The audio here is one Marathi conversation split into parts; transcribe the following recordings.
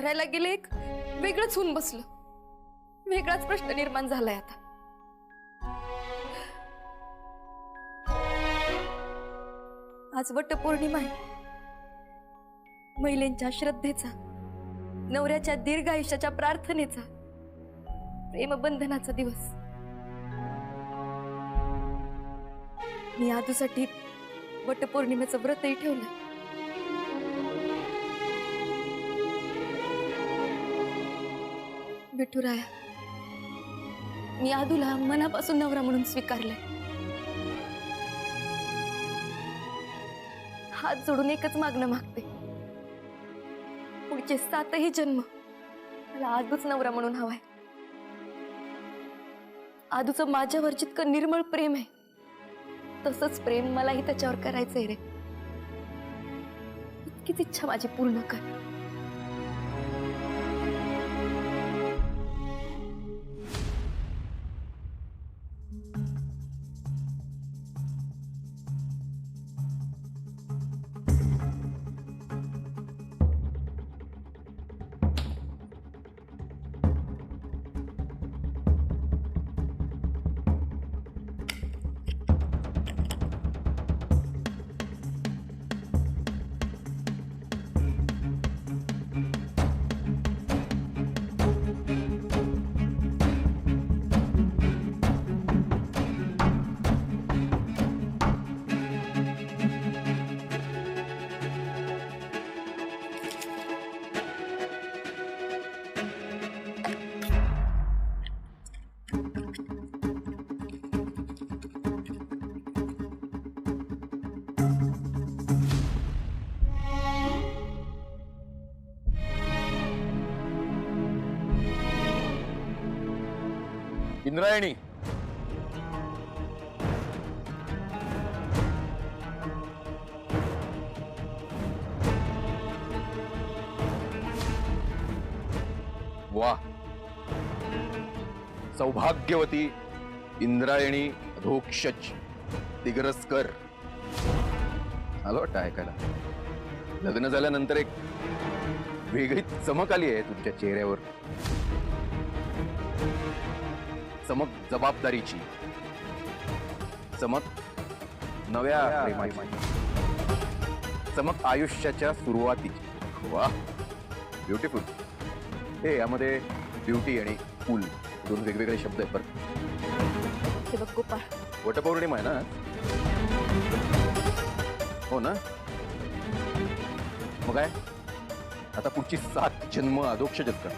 करायला गेले एक वेगळंच होऊन बसलं. वेगळाच प्रश्न निर्माण झालाय आता. आज वट पौर्णिमा आहे. महिलेंच्या श्रद्धेचा नवऱ्याच्या दीर्घ आयुष्याच्या प्रार्थनेचा प्रेमबंधनाचा दिवस. मी आजूसाठी वटपौर्णिमेचं व्रतही ठेवलं विठुराया. मी आदूला मनापासून नवरा म्हणून स्वीकारलंय. हात जोडून एकच मागणं मागते. पुढचे सातही जन्म मला आदूच नवरा म्हणून हवाय. आदूचं माझ्यावर जितकं निर्मळ प्रेम आहे तसंच प्रेम मलाही त्याच्यावर करायचंय रे. इतकीच इच्छा माझी पूर्ण कर. इंद्रायणी वा सौभाग्यवती इंद्रायणी अधोक्षज दिग्रस्कर. आलं वाटतं ऐकायला? लग्न झाल्यानंतर एक वेगळी चमक आली आहे तुमच्या चेहऱ्यावर. चमक जबाबदारीची. चमक नव्या प्रेमाची. चमक आयुष्याच्या सुरुवातीची. वा ब्युटिफुल हे यामध्ये ब्युटी आणि कूल दोन वेगवेगळे शब्द आहेत बरं. हे बघ गोपाळ वटपौर्णिमा आहे ना? हो ना? मग काय? आता पुढची सात जन्म अधोक्षजच का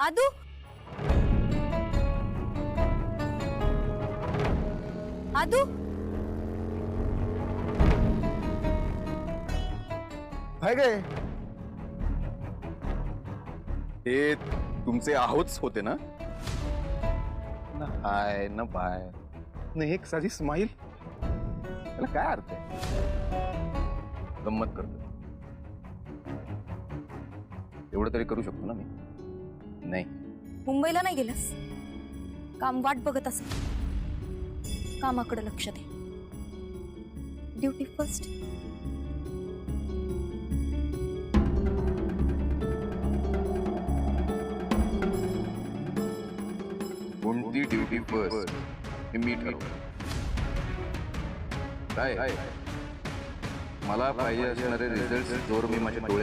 आदू? आदू? काय काय? हे तुमचे आहोच होते ना? ना. हाय ना बाय. ना एक साधी स्माईल त्याला काय अर्थ आहे? गंमत करतो एवढं तरी करू शकतो ना मी? नाही. मुंबईला नाही गेलास? काम वाट बघत असं. कामाकडे लक्ष दे. ड्युटी फर्स्ट ड्युटी फर्स्ट हे मी ठरवलं काय मला पाहिजे असणारे रिझल्ट जोर मी माझ्या डोळ्यात